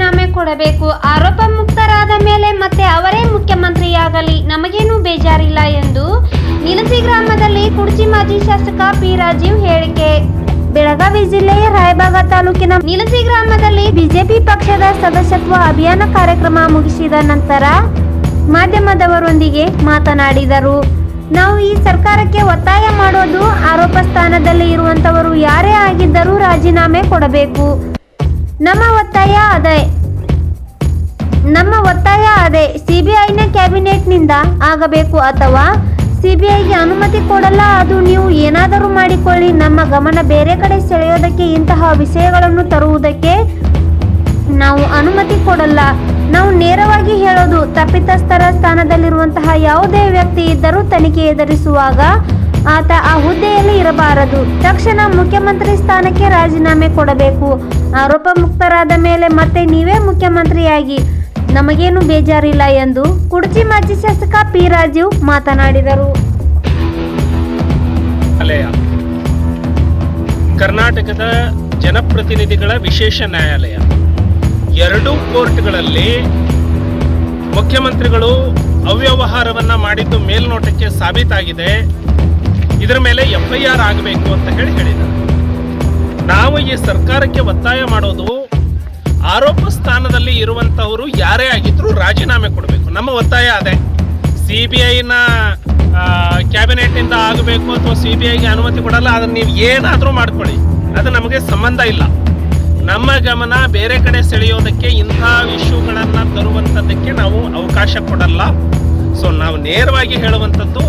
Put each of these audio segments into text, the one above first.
ರಾಜೀನಾಮೆ ಕೊಡಬೇಕು. ಆರೋಪ ಮುಕ್ತರಾದ ಮೇಲೆ ಮತ್ತೆ ಅವರೇ ಮುಖ್ಯಮಂತ್ರಿಯಾಗಲಿ ನಮಗೇನು ಬೇಜಾರಿಲ್ಲ ಎಂದು ನಿಲಸಿ ಗ್ರಾಮದಲ್ಲಿ ಕುರ್ಚಿ ಮಾಜಿ ಶಾಸಕ ಪಿ ರಾಜೀವ್ ಹೇಳಿಕೆ. ಬೆಳಗಾವಿ ಜಿಲ್ಲೆಯ ರಾಯಬಾಗ ತಾಲೂಕಿನ ನಿಲಸಿ ಗ್ರಾಮದಲ್ಲಿ ಬಿಜೆಪಿ ಪಕ್ಷದ ಸದಸ್ಯತ್ವ ಅಭಿಯಾನ ಕಾರ್ಯಕ್ರಮ ಮುಗಿಸಿದ ನಂತರ ಮಾಧ್ಯಮದವರೊಂದಿಗೆ ಮಾತನಾಡಿದರು. ನಾವು ಈ ಸರ್ಕಾರಕ್ಕೆ ಒತ್ತಾಯ ಮಾಡೋದು ಆರೋಪ ಸ್ಥಾನದಲ್ಲಿ ಇರುವಂತವರು ಯಾರೇ ಆಗಿದ್ದರೂ ರಾಜೀನಾಮೆ ಕೊಡಬೇಕು. ನಮ್ಮ ಒತ್ತಾಯ ಅದೇ. ನಮ್ಮ ಒತ್ತಾಯ ಅದೇ. ಸಿಬಿಐನ ಕ್ಯಾಬಿನೆಟ್ನಿಂದ ಆಗಬೇಕು ಅಥವಾ ಸಿಬಿಐಗೆ ಅನುಮತಿ ಕೊಡಲ್ಲ, ಅದು ನೀವು ಏನಾದರೂ ಮಾಡಿಕೊಳ್ಳಿ. ನಮ್ಮ ಗಮನ ಬೇರೆ ಕಡೆ ಸೆಳೆಯೋದಕ್ಕೆ ಇಂತಹ ವಿಷಯಗಳನ್ನು ತರುವುದಕ್ಕೆ ನಾವು ಅನುಮತಿ ಕೊಡಲ್ಲ. ನಾವು ನೇರವಾಗಿ ಹೇಳೋದು, ತಪ್ಪಿತಸ್ಥರ ಸ್ಥಾನದಲ್ಲಿರುವಂತಹ ಯಾವುದೇ ವ್ಯಕ್ತಿ ಇದ್ದರೂ ತನಿಖೆ ಎದುರಿಸುವಾಗ ಆತ ಆ ಹುದ್ದೆಯಲ್ಲಿ ಇರಬಾರದು. ತಕ್ಷಣ ಮುಖ್ಯಮಂತ್ರಿ ಸ್ಥಾನಕ್ಕೆ ರಾಜೀನಾಮೆ ಕೊಡಬೇಕು. ಆರೋಪ ಮುಕ್ತರಾದ ಮೇಲೆ ಮತ್ತೆ ನೀವೇ ಮುಖ್ಯಮಂತ್ರಿಯಾಗಿ. ನಮಗೇನು ಬೇಜಾರಿಲ್ಲ ಎಂದು ಕುಡಚಿ ಮಾಜಿ ಶಾಸಕ ಪಿ ರಾಜೀವ್ ಮಾತನಾಡಿದರು. ಕರ್ನಾಟಕದ ಜನಪ್ರತಿನಿಧಿಗಳ ವಿಶೇಷ ನ್ಯಾಯಾಲಯ. ಎರಡೂ ಕೋರ್ಟ್ಗಳಲ್ಲಿ ಮುಖ್ಯಮಂತ್ರಿಗಳು ಅವ್ಯವಹಾರವನ್ನ ಮಾಡಿದ್ದು ಮೇಲ್ನೋಟಕ್ಕೆ ಸಾಬೀತಾಗಿದೆ. ಇದರ ಮೇಲೆ ಎಫ್ ಐ ಆರ್ ಆಗಬೇಕು ಅಂತ ಹೇಳಿ ಹೇಳಿದ್ದಾರೆ. ನಾವು ಈ ಸರ್ಕಾರಕ್ಕೆ ಒತ್ತಾಯ ಮಾಡೋದು, ಆರೋಪ ಸ್ಥಾನದಲ್ಲಿ ಇರುವಂತವರು ಯಾರೇ ಆಗಿದ್ರು ರಾಜೀನಾಮೆ ಕೊಡಬೇಕು. ನಮ್ಮ ಒತ್ತಾಯ ಅದೇ. ಸಿ ಬಿ ಐನ ಕ್ಯಾಬಿನೆಟ್ನಿಂದ ಆಗಬೇಕು ಅಥವಾ ಸಿ ಬಿ ಐಗೆ ಅನುಮತಿ ಕೊಡಲ್ಲ, ಅದನ್ನು ನೀವು ಏನಾದರೂ ಮಾಡ್ಕೊಳ್ಳಿ. ಅದು ನಮಗೆ ಸಂಬಂಧ ಇಲ್ಲ. ನಮ್ಮ ಗಮನ ಬೇರೆ ಕಡೆ ಸೆಳೆಯೋದಕ್ಕೆ ಇಂಥ ಇಶ್ಯೂಗಳನ್ನು ತರುವಂಥದ್ದಕ್ಕೆ ನಾವು ಅವಕಾಶ ಕೊಡಲ್ಲ. ಸೊ ನಾವು ನೇರವಾಗಿ ಹೇಳುವಂಥದ್ದು,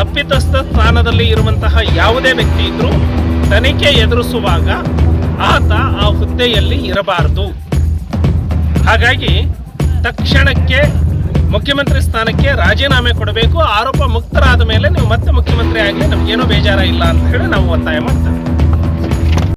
ತಪ್ಪಿತಸ್ಥ ಸ್ಥಾನದಲ್ಲಿ ಇರುವಂತಹ ಯಾವುದೇ ವ್ಯಕ್ತಿ ಇದ್ರೂ ತನಿಖೆ ಎದುರಿಸುವಾಗ ಆತ ಆ ಹುದ್ದೆಯಲ್ಲಿ ಇರಬಾರದು. ಹಾಗಾಗಿ ತಕ್ಷಣಕ್ಕೆ ಮುಖ್ಯಮಂತ್ರಿ ಸ್ಥಾನಕ್ಕೆ ರಾಜೀನಾಮೆ ಕೊಡಬೇಕು. ಆರೋಪ ಮುಕ್ತರಾದ ಮೇಲೆ ನೀವು ಮತ್ತೆ ಮುಖ್ಯಮಂತ್ರಿ ಆಗಲಿ, ನಮಗೇನೂ ಬೇಜಾರ ಇಲ್ಲ ಅಂತ ಹೇಳಿ ನಾವು ಒತ್ತಾಯ ಮಾಡ್ತೇವೆ.